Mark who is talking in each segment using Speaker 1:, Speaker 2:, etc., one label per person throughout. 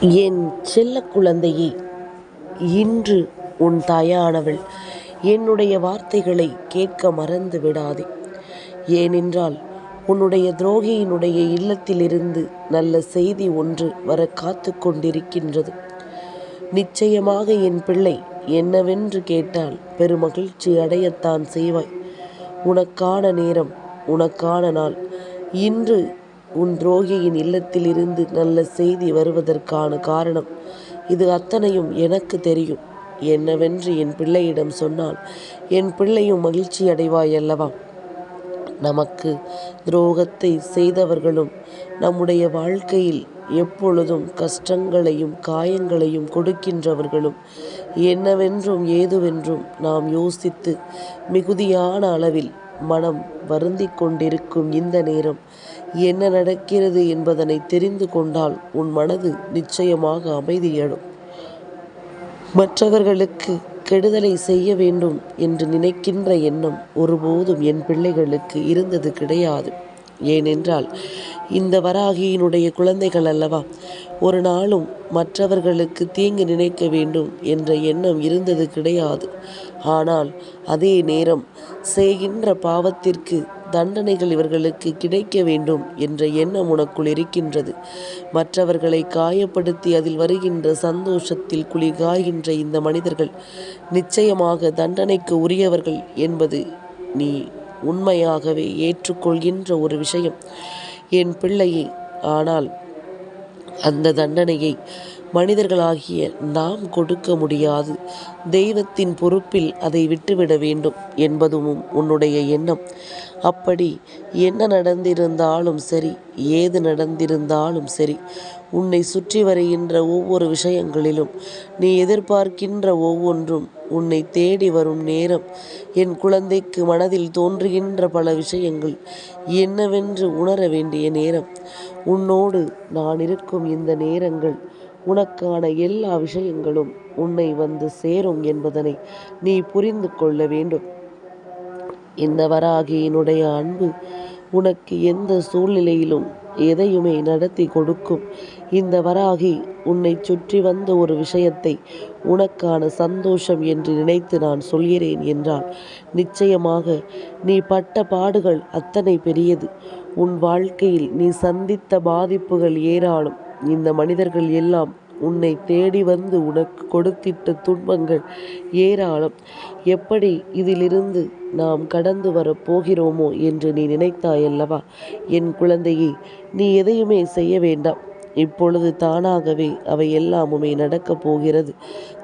Speaker 1: என் செல்ல குழந்தையே இன்று உன் தாயானவள் என்னுடைய வார்த்தைகளை கேட்க மறந்து விடாதே. ஏனென்றால் உன்னுடைய துரோகியினுடைய இல்லத்திலிருந்து நல்ல செய்தி ஒன்று வர காத்து கொண்டிருக்கின்றது. நிச்சயமாக என் பிள்ளை என்னவென்று கேட்டால் பெருமகிழ்ச்சி அடையத்தான் செய்வாய். உனக்கான நேரம் உனக்கான நாள் இன்று உன் துரோகியின் இல்லத்திலிருந்து நல்ல செய்தி வருவதற்கான காரணம் இது அத்தனையும் எனக்கு தெரியும். என்னவென்று என் பிள்ளையிடம் சொன்னால் என் பிள்ளையும் மகிழ்ச்சி அடைவாய் அல்லவா நமக்கு துரோகத்தை செய்தவர்களும் நம்முடைய வாழ்க்கையில் எப்பொழுதும் கஷ்டங்களையும் காயங்களையும் கொடுக்கின்றவர்களும் என்னவென்றும் ஏதுவென்றும் நாம் யோசித்து மிகுதியான அளவில் மனம் வருந்திக் கொண்டிருக்கும் இந்த நேரம் என்ன நடக்கிறது என்பதனை தெரிந்து கொண்டால் உன் மனது நிச்சயமாக அமைதியடும் மற்றவர்களுக்கு கெடுதலை செய்ய வேண்டும் என்று நினைக்கின்ற எண்ணம் ஒருபோதும் என் பிள்ளைகளுக்கு இருந்தது கிடையாது. ஏனென்றால் இந்த வராகியினுடைய குழந்தைகள் அல்லவா ஒரு நாளும் மற்றவர்களுக்கு தீங்கு நினைக்க வேண்டும் என்ற எண்ணம் இருந்தது கிடையாது. ஆனால் அதே நேரம் செய்கின்ற பாவத்திற்கு தண்டனைகள் இவர்களுக்கு கிடைக்க வேண்டும் என்ற எண்ணம் உனக்குள் இருக்கின்றது. மற்றவர்களை காயப்படுத்தி அதில் வருகின்ற சந்தோஷத்தில் குளிர்காய்கின்ற இந்த மனிதர்கள் நிச்சயமாக தண்டனைக்கு உரியவர்கள் என்பது நீ உண்மையாகவே ஏற்றுக்கொள்கின்ற ஒரு விஷயம். என் பிள்ளையே ஆனால் அந்த தண்டனையை மனிதர்களாகிய நாம் கொடுக்க முடியாது. தெய்வத்தின் பொறுப்பில் அதை விட்டுவிட வேண்டும் என்பதும் உன்னுடைய எண்ணம். அப்படி என்ன நடந்திருந்தாலும் சரி ஏது நடந்திருந்தாலும் சரி உன்னை சுற்றி வருகின்ற ஒவ்வொரு விஷயங்களிலும் நீ எதிர்பார்க்கின்ற ஒவ்வொன்றும் உன்னை தேடி வரும் நேரம் என் குழந்தைக்கு மனதில் தோன்றுகின்ற பல விஷயங்கள் என்னவென்று உணர வேண்டிய நேரம். உன்னோடு நான் இருக்கும் இந்த நேரங்கள் உனக்கான எல்லா விஷயங்களும் உன்னை வந்து சேரும் என்பதனை நீ புரிந்து கொள்ள வேண்டும். இந்த வராகியினுடைய அன்பு உனக்கு எந்த சூழ்நிலையிலும் எதையுமே நடத்தி கொடுக்கும். இந்த வராகி உன்னை சுற்றி வந்த ஒரு விஷயத்தை உனக்கான சந்தோஷம் என்று நினைத்து நான் சொல்கிறேன் என்றால் நிச்சயமாக நீ பட்ட பாடுகள் அத்தனை பெரியது. உன் வாழ்க்கையில் நீ சந்தித்த பாதிப்புகள் ஏராளம். இந்த மனிதர்கள் எல்லாம் உன்னை தேடி வந்து உனக்கு கொடுத்திட்ட துன்பங்கள் ஏராளம். எப்படி இதிலிருந்து நாம் கடந்து வரப் போகிறோமோ என்று நீ நினைத்தாயல்லவா? என் குழந்தையே நீ எதையுமே செய்ய வேண்டாம். இப்பொழுது தானாகவே அவை எல்லாமுமே நடக்கப் போகிறது.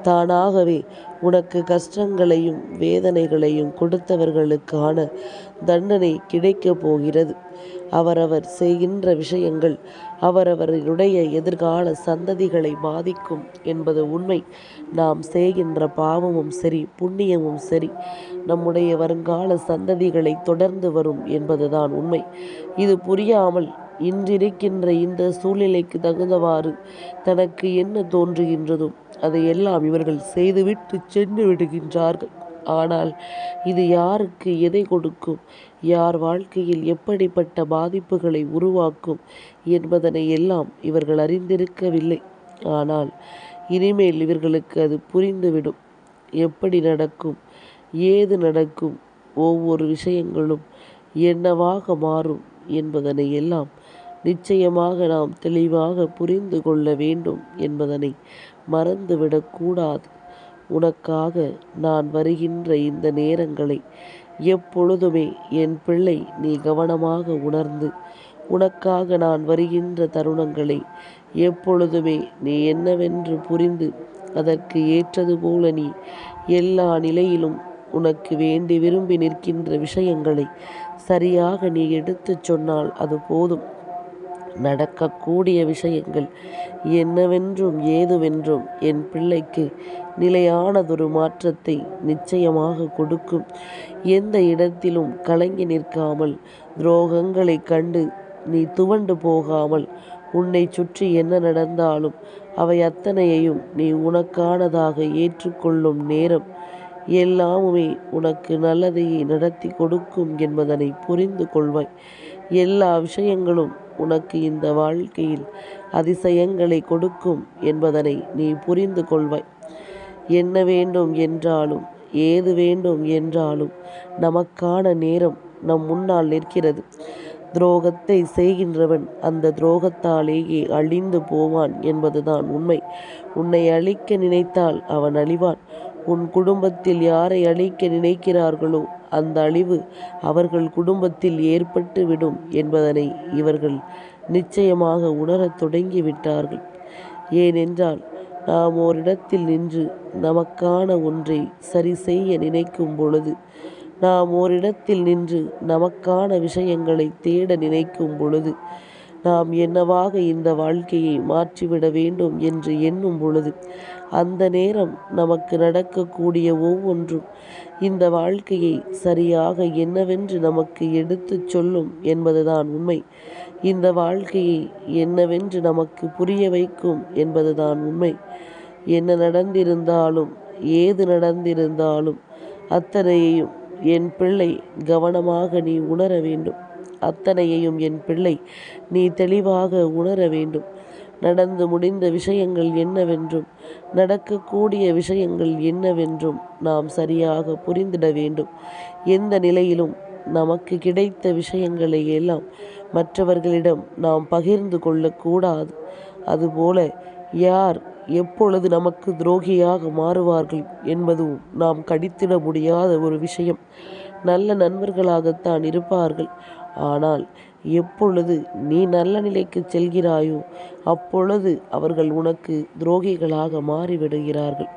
Speaker 1: தானாகவே உனக்கு கஷ்டங்களையும் வேதனைகளையும் கொடுத்தவர்களுக்கான தண்டனை கிடைக்கப் போகிறது. அவரவர் செய்கின்ற விஷயங்கள் அவரவர்களுடைய எதிர்கால சந்ததிகளை பாதிக்கும் என்பது உண்மை. நாம் செய்கின்ற பாவமும் சரி புண்ணியமும் சரி நம்முடைய வருங்கால சந்ததிகளை தொடர்ந்து வரும் என்பதுதான் உண்மை. இது புரியாமல் இன்றிருக்கின்ற இந்த சூழ்நிலைக்கு தகுந்தவாறு தனக்கு என்ன தோன்றுகின்றதோ அதையெல்லாம் இவர்கள் செய்துவிட்டு சென்று விடுகின்றார்கள். ஆனால் இது யாருக்கு எதை கொடுக்கும்? யார் வாழ்க்கையில் எப்படிப்பட்ட பாதிப்புகளை உருவாக்கும் என்பதனை எல்லாம் இவர்கள் அறிந்திருக்கவில்லை. ஆனால் இனிமேல் இவர்களுக்கு அது புரிந்துவிடும். எப்படி நடக்கும்? ஏது நடக்கும்? ஒவ்வொரு விஷயங்களும் என்னவாக மாறும் என்பதனை எல்லாம் நிச்சயமாக நாம் தெளிவாக புரிந்து கொள்ள வேண்டும் என்பதனை மறந்துவிடக்கூடாது. உனக்காக நான் வருகின்ற இந்த நேரங்களை எப்பொழுதுமே என் பிள்ளை நீ கவனமாக உணர்ந்து உனக்காக நான் வருகின்ற தருணங்களை எப்பொழுதுமே நீ என்னவென்று புரிந்து அதற்கு ஏற்றது போல நீ எல்லா நிலையிலும் உனக்கு வேண்டி விரும்பி நிற்கின்ற விஷயங்களை சரியாக நீ எடுத்துச் சொன்னால் அது போதும். நடக்கக்கூடிய விஷயங்கள் என்னவென்றும் ஏதுவென்றும் என் பிள்ளைக்கு நிலையானதொரு மாற்றத்தை நிச்சயமாக கொடுக்கும். எந்த இடத்திலும் கலங்கி நிற்காமல் துரோகங்களை கண்டு நீ துவண்டு போகாமல் உன்னை சுற்றி என்ன நடந்தாலும் அவை அத்தனையையும் நீ உனக்கானதாக ஏற்றுக்கொள்ளும் நேரம் எல்லாமுமே உனக்கு நல்லதையே நடத்தி கொடுக்கும் என்பதனை புரிந்து கொள்வாய். எல்லா விஷயங்களும் உனக்கு இந்த வாழ்க்கையில் அதிசயங்களை கொடுக்கும் என்பதனை நீ புரிந்து கொள்வாய். என்ன வேண்டும் என்றாலும் ஏது வேண்டும் என்றாலும் நமக்கான நேரம் நம் முன்னால் நிற்கிறது. துரோகத்தை செய்கின்றவன் அந்த துரோகத்தாலேயே அழிந்து போவான் என்பதுதான் உண்மை. உன்னை அழிக்க நினைத்தால் அவன் அழிவான். உன் குடும்பத்தில் யாரை அழிக்க நினைக்கிறார்களோ அந்த அழிவு அவர்கள் குடும்பத்தில் ஏற்பட்டுவிடும் என்பதனை இவர்கள் நிச்சயமாக உணரத் தொடங்கிவிட்டார்கள். ஏனென்றால் நாம் ஓரிடத்தில் நின்று நமக்கான ஒன்றை சரி செய்ய நினைக்கும் பொழுது நாம் ஓரிடத்தில் நின்று நமக்கான விஷயங்களை தேட நினைக்கும் பொழுது நாம் என்னவாக இந்த வாழ்க்கையை மாற்றிவிட வேண்டும் என்று எண்ணும் பொழுது அந்த நேரம் நமக்கு நடக்கக்கூடிய ஒவ்வொன்றும் இந்த வாழ்க்கையை சரியாக என்னவென்று நமக்கு எடுத்துச் சொல்லும் என்பதுதான் உண்மை. இந்த வாழ்க்கையை என்னவென்று நமக்கு புரிய வைக்கும் என்பதுதான் உண்மை. என்ன நடந்திருந்தாலும் ஏது நடந்திருந்தாலும் அத்தனையையும் என் பிள்ளை கவனமாக நீ உணர வேண்டும். அத்தனையையும் என் பிள்ளை நீ தெளிவாக உணர வேண்டும். நடந்து முடிந்த விஷயங்கள் என்னவென்றும் நடக்கக்கூடிய விஷயங்கள் என்னவென்றும் நாம் சரியாக புரிந்திட வேண்டும். எந்த நிலையிலும் நமக்கு கிடைத்த விஷயங்களை எல்லாம் மற்றவர்களிடம் நாம் பகிர்ந்து கொள்ளக்கூடாது. அதுபோல யார் எப்பொழுது நமக்கு துரோகியாக மாறுவார்கள் என்பதும் நாம் கடித்திட முடியாத ஒரு விஷயம். நல்ல நண்பர்களாகத்தான் இருப்பார்கள். ஆனால் எப்பொழுது நீ நல்ல நிலைக்கு செல்கிறாயோ அப்பொழுது அவர்கள் உனக்கு துரோகிகளாக மாறிவிடுகிறார்கள்.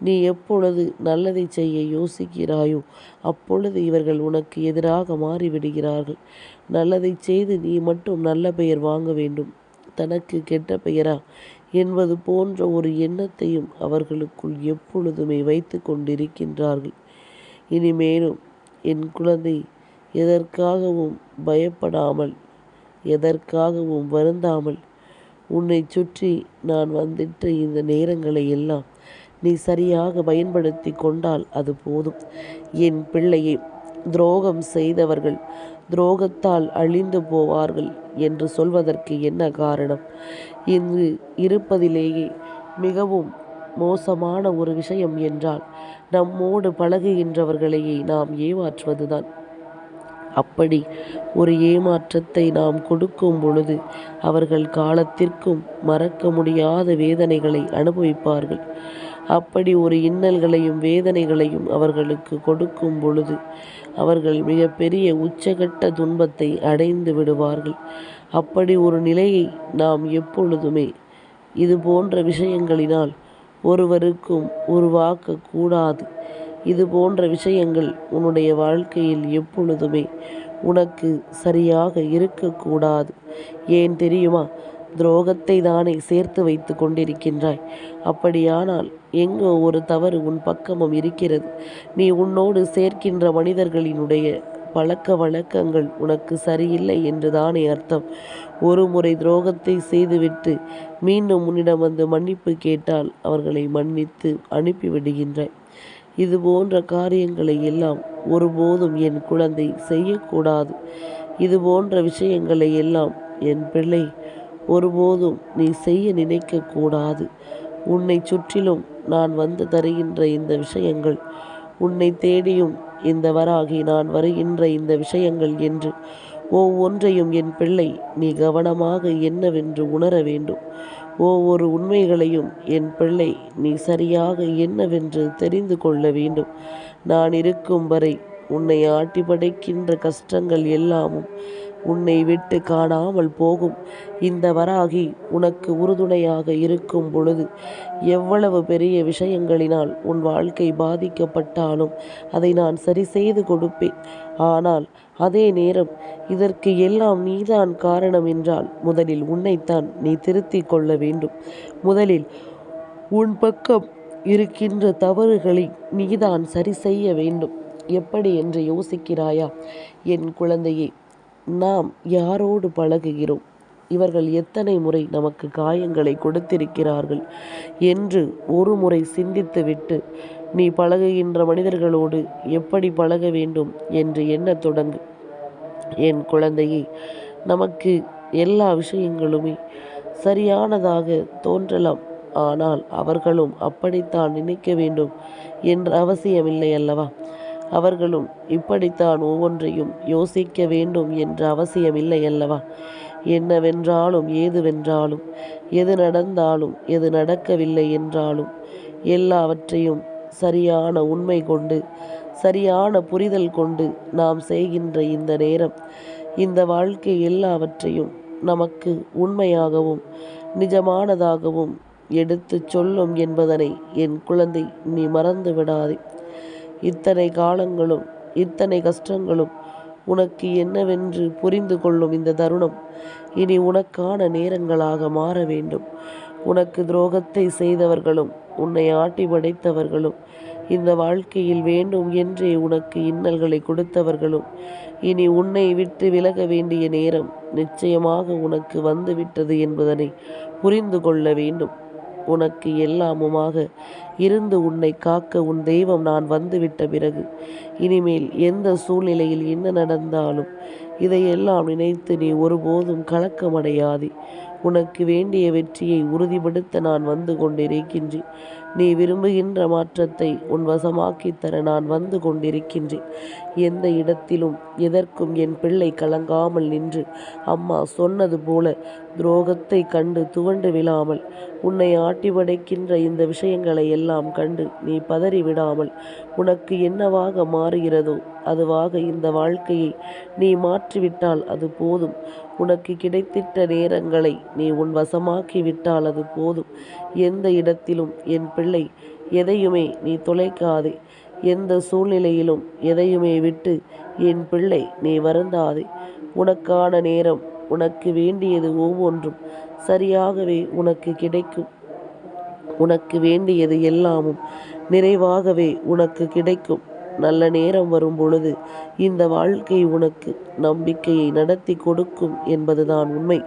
Speaker 1: நீ எப்பொழுது நல்லதை செய்ய யோசிக்கிறாயோ அப்பொழுது இவர்கள் உனக்கு எதிராக மாறிவிடுகிறார்கள். நல்லதை செய்து நீ மட்டும் நல்ல பெயர் வாங்க வேண்டும். தனக்கு கெட்ட பெயரா என்பது போன்ற ஒரு எண்ணத்தையும் அவர்களுக்குள் எப்பொழுதுமே வைத்து கொண்டிருக்கின்றார்கள். இனிமேலும் என் குழந்தை எதற்காகவும் பயப்படாமல் எதற்காகவும் வருந்தாமல் உன்னை சுற்றி நான் வந்துட்ட இந்த நேரங்களை எல்லாம் நீ சரியாக பயன்படுத்தி கொண்டால் அது போதும். என் பிள்ளையை துரோகம் செய்தவர்கள் துரோகத்தால் அழிந்து போவார்கள் என்று சொல்வதற்கு என்ன காரணம்? இன்று இருப்பதிலேயே மிகவும் மோசமான ஒரு விஷயம் என்றால் நம்மோடு பழகுகின்றவர்களையே நாம் ஏமாற்றுவதுதான். அப்படி ஒரு ஏமாற்றத்தை நாம் கொடுக்கும் பொழுது அவர்கள் காலத்திற்கும் மறக்க முடியாத வேதனைகளை அனுபவிப்பார்கள். அப்படி ஒரு இன்னல்களையும் வேதனைகளையும் அவர்களுக்கு கொடுக்கும் பொழுது அவர்கள் மிகப்பெரிய உச்சகட்ட துன்பத்தை அடைந்து விடுவார்கள். அப்படி ஒரு நிலையை நாம் எப்பொழுதுமே இது போன்ற விஷயங்களினால் ஒருவருக்கும் உருவாக்கக்கூடாது. இது போன்ற விஷயங்கள் உன்னுடைய வாழ்க்கையில் எப்பொழுதுமே உனக்கு சரியாக இருக்கக்கூடாது. ஏன் தெரியுமா? துரோகத்தை தானே சேர்த்து வைத்து கொண்டிருக்கின்றாய். அப்படியானால் எங்கோ ஒரு தவறு உன் பக்கமும் இருக்கிறது. நீ உன்னோடு சேர்க்கின்ற மனிதர்களினுடைய பழக்க வழக்கங்கள் உனக்கு சரியில்லை என்று தானே அர்த்தம். ஒரு முறை துரோகத்தை செய்துவிட்டு மீண்டும் உன்னிடம் வந்து மன்னிப்பு கேட்டால் அவர்களை மன்னித்து அனுப்பிவிடுகின்றாய். இது போன்ற காரியங்களை எல்லாம் ஒருபோதும் என் குழந்தை செய்யக்கூடாது. இது போன்ற விஷயங்களை எல்லாம் என் பிள்ளை ஒருபோதும் நீ செய்ய நினைக்கக்கூடாது. உன்னை சுற்றிலும் நான் வந்து தருகின்ற இந்த விஷயங்கள் உன்னை தேடியும் இந்த வராகி நான் வருகின்ற இந்த விஷயங்கள் என்று ஒவ்வொன்றையும் என் பிள்ளை நீ கவனமாக என்னவென்று உணர வேண்டும். ஒவ்வொரு உண்மைகளையும் என் பிள்ளை நீ சரியாக என்னவென்று தெரிந்து கொள்ள வேண்டும். நான் இருக்கும் வரை உன்னை ஆட்டி படைக்கின்ற கஷ்டங்கள் எல்லாமும் உன்னை விட்டு காணாமல் போகும். இந்த வராகி உனக்கு உறுதுணையாக இருக்கும் பொழுது எவ்வளவு பெரிய விஷயங்களினால் உன் வாழ்க்கை பாதிக்கப்பட்டாலும் அதை நான் சரி செய்து கொடுப்பேன். ஆனால் அதே நேரம் இதற்கு எல்லாம் நீதான் காரணம் என்றால் முதலில் உன்னைத்தான் நீ திருத்திக் கொள்ள வேண்டும். முதலில் உன் பக்கம் இருக்கின்ற தவறுகளை நீதான் சரி செய்ய வேண்டும். எப்படி என்று யோசிக்கிறாயா? என் குழந்தையே நாம் யாரோடு பழகுகிறோம்? இவர்கள் எத்தனை முறை நமக்கு காயங்களை கொடுத்திருக்கிறார்கள்? என்று ஒரு முறை சிந்தித்துவிட்டு நீ பழகுகின்ற மனிதர்களோடு எப்படி பழக வேண்டும் என்று எண்ண தொடங்கு. என் குழந்தையே நமக்கு எல்லா விஷயங்களுமே சரியானதாக தோன்றலாம். ஆனால் அவர்களும் அப்படித்தான் நினைக்க வேண்டும் என்ற அவசியமில்லை அல்லவா? அவர்களும் இப்படித்தான் ஒவ்வொன்றையும் யோசிக்க வேண்டும் என்ற அவசியமில்லை அல்லவா? என்னவென்றாலும் ஏதுவென்றாலும் எது நடந்தாலும் எது நடக்கவில்லை என்றாலும் எல்லாவற்றையும் சரியான உண்மை கொண்டு சரியான புரிதல் கொண்டு நாம் செய்கின்ற இந்த நேரம் இந்த வாழ்க்கை எல்லாவற்றையும் நமக்கு உண்மையாகவும் நிஜமானதாகவும் எடுத்துச் சொல்லும் என்பதனை என் குழந்தை நீ மறந்து விடாதே. இத்தனை காலங்களும் இத்தனை கஷ்டங்களும் உனக்கு என்னவென்று புரிந்து கொள்ளும் இந்த தருணம் இனி உனக்கான நேரங்களாக மாற வேண்டும். உனக்கு துரோகத்தை செய்தவர்களும் உன்னை ஆட்டி படைத்தவர்களும் இந்த வாழ்க்கையில் வேண்டும் என்றே உனக்கு இன்னல்களை கொடுத்தவர்களும் இனி உன்னை விட்டு விலக வேண்டிய நேரம் நிச்சயமாக உனக்கு வந்துவிட்டது என்பதனை புரிந்து கொள்ள வேண்டும். உனக்கு எல்லாமுமாக இருந்து உன்னை காக்க உன் தெய்வம் நான் வந்துவிட்ட பிறகு இனிமேல் எந்த சூழ்நிலையில் என்ன நடந்தாலும் இதையெல்லாம் நினைத்து நீ ஒருபோதும் கலக்கமடையாதே. உனக்கு வேண்டிய வெற்றியை உறுதிப்படுத்த நான் வந்து கொண்டிருக்கின்றேன். நீ விரும்புகின்ற மாற்றத்தை உன் வசமாக்கித் தர நான் வந்து கொண்டிருக்கின்றேன். எந்த இடத்திலும் எதற்கும் என் பிள்ளை கலங்காமல் நின்று அம்மா சொன்னது போல துரோகத்தை கண்டு துவண்டு விழாமல் உன்னை ஆட்டி படைக்கின்ற இந்த விஷயங்களை எல்லாம் கண்டு நீ பதறி விடாமல் உனக்கு என்னவாக மாறுகிறதோ அதுவாக இந்த வாழ்க்கையை நீ மாற்றிவிட்டால் அது போதும். உனக்கு கிடைத்திட்ட நேரங்களை நீ உன் வசமாக்கி விட்டால் அது போதும். எந்த இடத்திலும் என் பிள்ளை எதையுமே நீ தொலைக்காதே. எந்த சூழ்நிலையிலும் எதையுமே விட்டு என் பிள்ளை நீ வருந்தாதே. உனக்கான நேரம் உனக்கு வேண்டியது ஒவ்வொன்றும் சரியாகவே உனக்கு கிடைக்கும். உனக்கு வேண்டியது எல்லாமும் நிறைவாகவே உனக்கு கிடைக்கும். நல்ல நேரம் வரும் பொழுது இந்த வாழ்க்கை உனக்கு நம்பிக்கையை நடத்தி கொடுக்கும் என்பதுதான் உண்மை.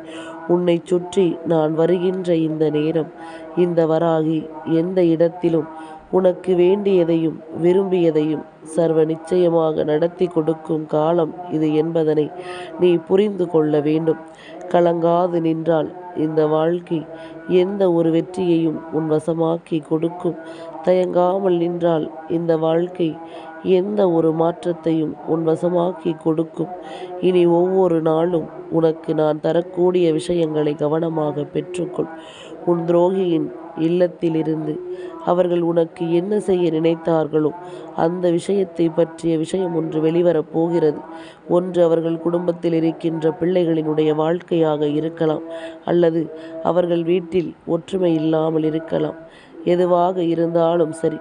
Speaker 1: உன்னை சுற்றி நான் வருகின்ற இந்த நேரம் இந்த வராகி எந்த இடத்திலும் உனக்கு வேண்டியதையும் விரும்பியதையும் சர்வ நிச்சயமாக நடத்தி கொடுக்கும் காலம் இது என்பதனை நீ புரிந்து கொள்ள வேண்டும். கலங்காது நின்றால் இந்த வாழ்க்கை எந்த ஒரு வெற்றியையும் உன் வசமாக்கி கொடுக்கும். தயங்காமல் நின்றால் இந்த வாழ்க்கை எந்த ஒரு மாற்றத்தையும் உன் வசமாக்கி கொடுக்கும். இனி ஒவ்வொரு நாளும் உனக்கு நான் தரக்கூடிய விஷயங்களை கவனமாக பெற்றுக்கொள். உன் துரோகியின் இல்லத்திலிருந்து அவர்கள் உனக்கு என்ன செய்ய நினைத்தார்களோ அந்த விஷயத்தை பற்றிய விஷயம் ஒன்று வெளிவரப் போகிறது. ஒன்று அவர்கள் குடும்பத்தில் இருக்கின்ற பிள்ளைகளினுடைய வாழ்க்கையாக இருக்கலாம் அல்லது அவர்கள் வீட்டில் ஒற்றுமை இல்லாமல் இருக்கலாம். எதுவாக இருந்தாலும் சரி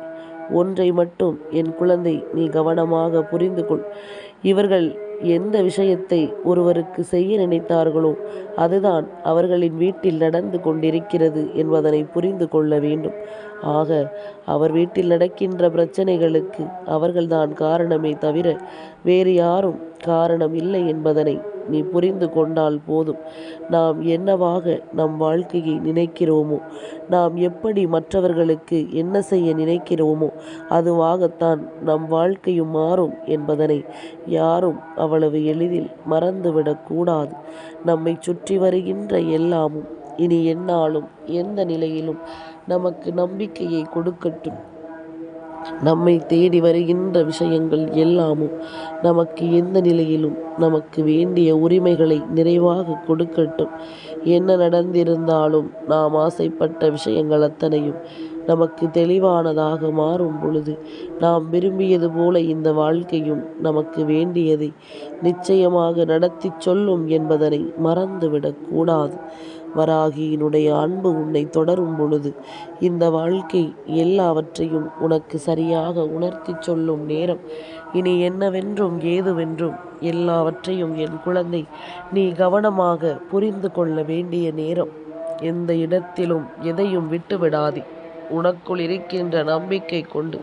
Speaker 1: ஒன்றை மட்டும் என் குழந்தை நீ கவனமாக புரிந்து கொள் இவர்கள் எந்த விஷயத்தை ஒருவருக்கு செய்ய நினைத்தார்களோ அதுதான் அவர்களின் வீட்டில் நடந்து கொண்டிருக்கிறது என்பதனை புரிந்து கொள்ள வேண்டும். ஆக அவர் வீட்டில் நடக்கின்ற பிரச்சனைகளுக்கு அவர்கள்தான் காரணமே தவிர வேறு யாரும் காரணம் இல்லை என்பதனை நீ புரிந்து கொண்டால் போதும். நாம் என்னவாக நம் வாழ்க்கையை நினைக்கிறோமோ நாம் எப்படி மற்றவர்களுக்கு என்ன செய்ய நினைக்கிறோமோ அதுவாகத்தான் நம் வாழ்க்கையும் மாறும் என்பதனை யாரும் அவ்வளவு எளிதில் மறந்துவிடக்கூடாது. நம்மை சுற்றி வருகின்ற எல்லாமும் இனி எந்நாளும் எந்த நிலையிலும் நமக்கு நம்பிக்கையை கொடுக்கட்டும். நம்மை தேடி வருகின்ற விஷயங்கள் எல்லாமும் நமக்கு எந்த நிலையிலும் நமக்கு வேண்டிய உரிமைகளை நிறைவாக கொடுக்கட்டும். என்ன நடந்திருந்தாலும் நாம் ஆசைப்பட்ட விஷயங்கள் அத்தனையும் நமக்கு தெளிவானதாக மாறும் பொழுது நாம் விரும்பியது போல இந்த வாழ்க்கையும் நமக்கு வேண்டியதை நிச்சயமாக நடத்தி சொல்லும் என்பதனை மறந்துவிடக்கூடாது வராகியினுடைய அன்பு உன்னை தொடரும் பொழுது இந்த வாழ்க்கை எல்லாவற்றையும் உனக்கு சரியாக உணர்த்தி சொல்லும் நேரம் இனி என்னவென்றும் ஏதுவென்றும் எல்லாவற்றையும் என் குழந்தை நீ கவனமாக புரிந்து கொள்ள வேண்டிய நேரம். எந்த இடத்திலும் எதையும் விட்டுவிடாதே. உனக்குள் இருக்கின்ற நம்பிக்கை கொண்டு.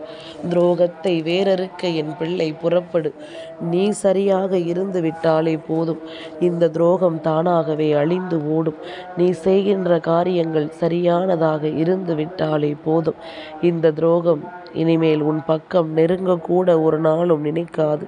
Speaker 1: துரோகத்தை வேறறுக்க என் பிள்ளை புறப்படு. நீ சரியாக இருந்து விட்டாலே போதும். இந்த துரோகம் தானாகவே அழிந்து ஓடும். நீ செய்கின்ற காரியங்கள் சரியானதாக இருந்து விட்டாலே போதும். இந்த துரோகம் இனிமேல் உன் பக்கம் நெருங்கக்கூட ஒரு நாளும் நினைக்காது.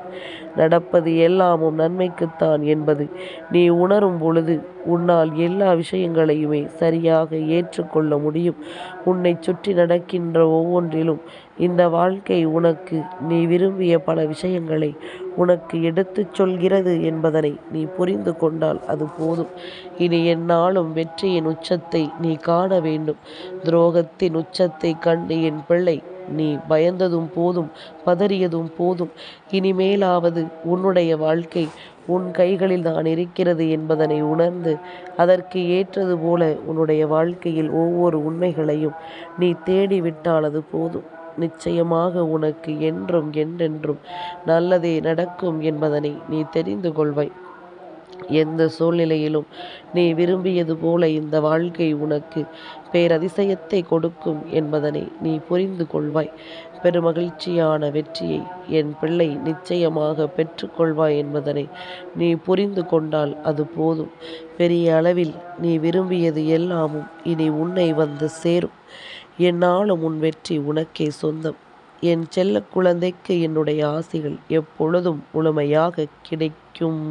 Speaker 1: நடப்பது எல்லாமும் நன்மைக்குத்தான் என்பது. நீ உணரும் பொழுது உன்னால் எல்லா விஷயங்களையுமே சரியாக ஏற்றுக்கொள்ள முடியும். உன்னை சுற்றி நடக்கின்ற ஒவ்வொன்றிலும் இந்த வாழ்க்கை உனக்கு நீ விரும்பிய பல விஷயங்களை உனக்கு எடுத்துச் சொல்கிறது என்பதனை நீ புரிந்து கொண்டால் அது போதும். இனி என்னாலும் வெற்றியின் உச்சத்தை நீ காண வேண்டும். துரோகத்தின் உச்சத்தை கண்டு என் பிள்ளை நீ பயந்ததும் போதும் பதறியதும் போதும். இனிமேலாவது உன்னுடைய வாழ்க்கை உன் கைகளில் தான் இருக்கிறது என்பதனை உணர்ந்து அதற்கு ஏற்றது போல உன்னுடைய வாழ்க்கையில் ஒவ்வொரு உண்மைகளையும் நீ தேடிவிட்டால் அது போதும். நிச்சயமாக உனக்கு என்றும் என்றென்றும் நல்லதே நடக்கும் என்பதனை நீ தெரிந்து கொள்வாய். எந்த சூழ்நிலையிலும் நீ விரும்பியது போல இந்த வாழ்க்கை உனக்கு பேரதிசயத்தை கொடுக்கும் என்பதனை நீ புரிந்து கொள்வாய். பெருமகிழ்ச்சியான வெற்றியை என் பிள்ளை நிச்சயமாக பெற்றுக்கொள்வாய் என்பதனை நீ புரிந்து கொண்டால் அது போதும். பெரிய அளவில் நீ விரும்பியது எல்லாமும் இனி உன்னை வந்து சேரும். என்னாலும் உன் வெற்றி உனக்கே சொந்தம். என் செல்ல குழந்தைக்கு என்னுடைய ஆசைகள் எப்பொழுதும் முழுமையாக கிடைக்கும்.